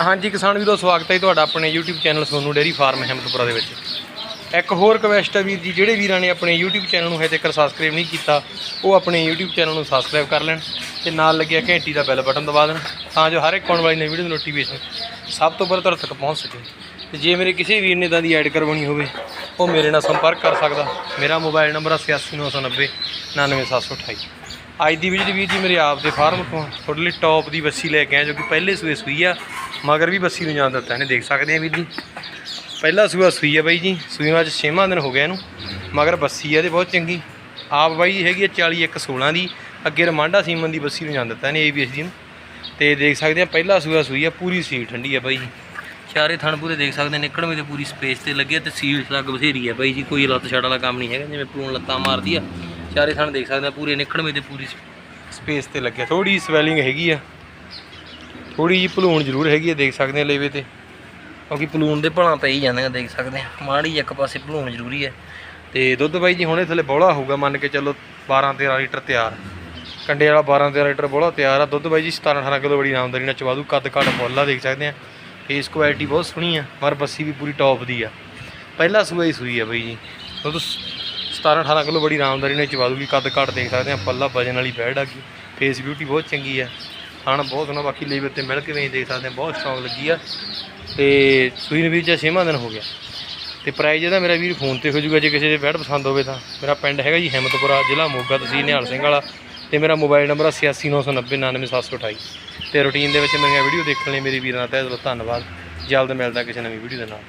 ਹਾਂਜੀ, ਕਿਸਾਨ ਵੀਰੋ, ਸਵਾਗਤ ਹੈ ਜੀ ਤੁਹਾਡਾ ਆਪਣੇ YouTube channel Sonu dairy farm Himmatpura ਦੇ ਵਿੱਚ। ਇੱਕ ਹੋਰ ਰਿਕਵੈਸਟ ਹੈ ਵੀਰ ਜੀ, ਜਿਹੜੇ ਵੀਰਾਂ ਨੇ ਆਪਣੇ YouTube ਚੈਨਲ ਨੂੰ ਹਜੇ ਤੱਕ ਸਬਸਕ੍ਰਾਈਬ ਨਹੀਂ ਕੀਤਾ, ਉਹ ਆਪਣੇ YouTube ਚੈਨਲ ਨੂੰ ਸਬਸਕ੍ਰਾਈਬ ਕਰ ਲੈਣ ਤੇ ਨਾਲ ਲੱਗਿਆ ਘੰਟੀ ਦਾ ਬੈਲ ਬਟਨ ਦਬਾ ਦੇਣ, ਤਾਂ ਜੋ ਹਰ ਇੱਕ ਆਉਣ ਵਾਲੀ ਨਵੀਂ ਵੀਡੀਓ ਦੀ ਨੋਟੀਫਿਕੇਸ਼ਨ ਸਭ ਤੋਂ ਪਹਿਲਾਂ ਤੁਹਾਡੇ ਤੱਕ ਪਹੁੰਚ ਸਕੇ। ਤੇ ਜੇ ਮੇਰੇ ਕਿਸੇ ਵੀਰ ਨੇ ਇਦਾਂ ਦੀ ਐਡ ਕਰਵਾਉਣੀ ਹੋਵੇ, ਉਹ ਮੇਰੇ ਨਾਲ ਸੰਪਰਕ ਕਰ ਸਕਦਾ। ਮੇਰਾ ਮੋਬਾਈਲ ਨੰਬਰ 86990 99728 ਅੱਜ ਦੀ ਵੀਡੀਓ ਦੇ ਵੀਰ ਜੀ ਮੇਰੇ ਆਪ ਦੇ ਫਾਰਮ ਤੋਂ ਤੁਹਾਡੇ ਲਈ ਟੌਪ ਦੀ ਬੱਸੀ ਲੈ ਕੇ ਆਇਆ ਜੋ ਕਿ ਪਹਿਲੇ ਸੂਏ ਸੂਈ ਆ, ਮਗਰ ਵੀ ਬੱਸੀ ਨੂੰ ਜਾਣ ਦਿੱਤਾ ਇਹਨੇ, ਦੇਖ ਸਕਦੇ ਆ ਵੀਰ ਜੀ। ਪਹਿਲਾ ਸੂਆ ਸੂਈ ਆ ਬਾਈ ਜੀ ਸੂਈ ਨੂੰ ਅੱਜ 6ਵਾਂ ਦਿਨ ਹੋ ਗਿਆ ਇਹਨੂੰ, ਮਗਰ ਬੱਸੀ ਆ ਇਹਦੇ ਬਹੁਤ ਚੰਗੀ। ਆਪ ਬਾਈ ਜੀ ਹੈਗੀ ਆ 40 ਇੱਕ 16 ਦੀ, ਅੱਗੇ ਰਮਾਂਡਾ ਸੀਮਨ ਦੀ ਬੱਸੀ ਨੂੰ ਜਾਣ ਦਿੱਤਾ ਇਹਨੇ ਏਬੀਐਸ ਜੀ ਨੂੰ। ਤੇ ਦੇਖ ਸਕਦੇ ਆ ਪਹਿਲਾ ਸੂਆ ਸੂਈ ਆ, ਪੂਰੀ ਸੀਲ ਠੰਡੀ ਆ ਬਾਈ ਜੀ। ਚਾਰੇ ਥਣ ਪੂਰੇ ਦੇਖ ਸਕਦੇ ਨਿਕੜਵੇਂ ਤੇ ਪੂਰੀ ਸਪੇਸ ਤੇ ਲੱਗੇ ਆ ਤੇ ਸੀਲ ਲੱਗ ਬਥੇਰੀ ਆ ਬਾਈ ਜੀ, ਕੋਈ ਲੱਤ ਛੜ ਵਾਲਾ ਕੰਮ ਨਹੀਂ ਹੈਗਾ, ਜਿਵੇਂ ਪਲੂਣ ਲੱਤਾਂ ਮਾਰਦੀ ਆ। ਚਾਰੇ ਥਣ ਦੇਖ ਸਕਦੇ ਆ ਪੂਰੇ ਨਿਕੜਵੇਂ ਤੇ ਪੂਰੀ ਸਪੇਸ ਤੇ ਲੱਗਿਆ। ਥੋੜੀ ਸਵੈਲਿੰਗ ਹੈਗੀ ਆ। ਥੋੜੀ ਜਿਹੀ ਭਲੂਣ ਜ਼ਰੂਰ ਹੈਗੀ ਆ, ਦੇਖ ਸਕਦੇ ਆ ਲੇਵੇ ਤੇ। ਕਿਉਂਕਿ ਭਲੂਣ ਦੇ ਭਲਾਂ ਪਈ ਜਾਂਦੇ ਆ, ਦੇਖ ਸਕਦੇ ਆ ਮਾੜੀ ਇੱਕ ਪਾਸੇ ਭਲੂਣ ਜ਼ਰੂਰੀ ਹੈ। ਤੇ ਦੁੱਧ ਬਾਈ ਜੀ, ਹੁਣੇ ਥੱਲੇ ਬੋਲਾ ਹੋਊਗਾ, ਮੰਨ ਕੇ ਚੱਲੋ 12 13 ਲੀਟਰ ਤਿਆਰ। ਕੰਡੇ ਵਾਲਾ 12 13 ਲੀਟਰ ਬੋਲਾ ਤਿਆਰ ਆ। ਦੁੱਧ ਬਾਈ ਜੀ 17 18 ਕਿਲੋ ਬੜੀ ਆਮਦਨੀ ਨਾਲ ਚਵਾਦੂ ਕੱਦ ਘੱਟ ਮੁੱਲ ਦੇਖ ਸਕਦੇ ਆ ਫੇਸ ਕੁਆਲਿਟੀ ਬਹੁਤ ਸੋਹਣੀ ਆ, ਪਰ ਬੱਸੀ ਵੀ ਪੂਰੀ ਟੌਪ ਦੀ ਆ। ਪਹਿਲਾ ਸੂਆ ਹੀ ਸੂਈ ਆ ਬਾਈ ਜੀ। ਦੁੱਧ 17 18 ਕਿਲੋ ਬੜੀ ਆਰਾਮਦਾਰੀ ਨਾਲ ਚਵਾਦੂਗੀ ਕੱਦ ਘੱਟ ਦੇਖ ਸਕਦੇ ਆ ਪੱਲਾ ਵਜਨ ਵਾਲੀ ਬੈਡ ਆ ਗਈ ਫੇਸ ਬਿਊਟੀ ਬਹੁਤ ਚੰਗੀ ਆ ਖਾਣ ਬਹੁਤ ਸੋਹਣਾ, ਬਾਕੀ ਲੇਵੇ ਤੇ ਮਿਲ ਕੇ ਵੀ ਦੇਖ ਸਕਦੇ ਆ ਬਹੁਤ ਸਟਰੋਂਗ ਲੱਗੀ ਆ। ਤੇ ਸੂਈ ਨੂੰ ਵੀਰ ਜੇ 6ਵਾਂ ਦਿਨ ਹੋ ਗਿਆ। ਤੇ ਪ੍ਰਾਈਜ਼ ਇਹਦਾ ਮੇਰਾ ਵੀਰ ਫੋਨ ਤੇ ਹੋ ਜਾਊਗਾ, ਜੇ ਕਿਸੇ ਦੇ ਬੈਡ ਪਸੰਦ ਹੋਵੇ ਤਾਂ। ਮੇਰਾ ਪਿੰਡ ਹੈਗਾ ਜੀ ਹਿੰਮਤਪੁਰਾ, ਜ਼ਿਲ੍ਹਾ ਮੋਗਾ ਤਹਿਸੀਲ ਨਿਹਾਲ ਸਿੰਘ ਵਾਲਾ। ਤੇ ਮੇਰਾ ਮੋਬਾਈਲ ਨੰਬਰ 8899099728 ਤੇ ਰੂਟੀਨ ਦੇ ਵਿੱਚ ਮੇਰੀਆਂ ਵੀਡੀਓ ਦੇਖਣ ਲਈ ਮੇਰੀ ਵੀਰਾਂ ਦਾ ਤਹਿ ਦਿਲੋਂ ਧੰਨਵਾਦ। ਜਲਦ ਮਿਲਦਾ ਕਿਸੇ ਨਵੀਂ ਵੀਡੀਓ ਦੇ ਨਾਲ।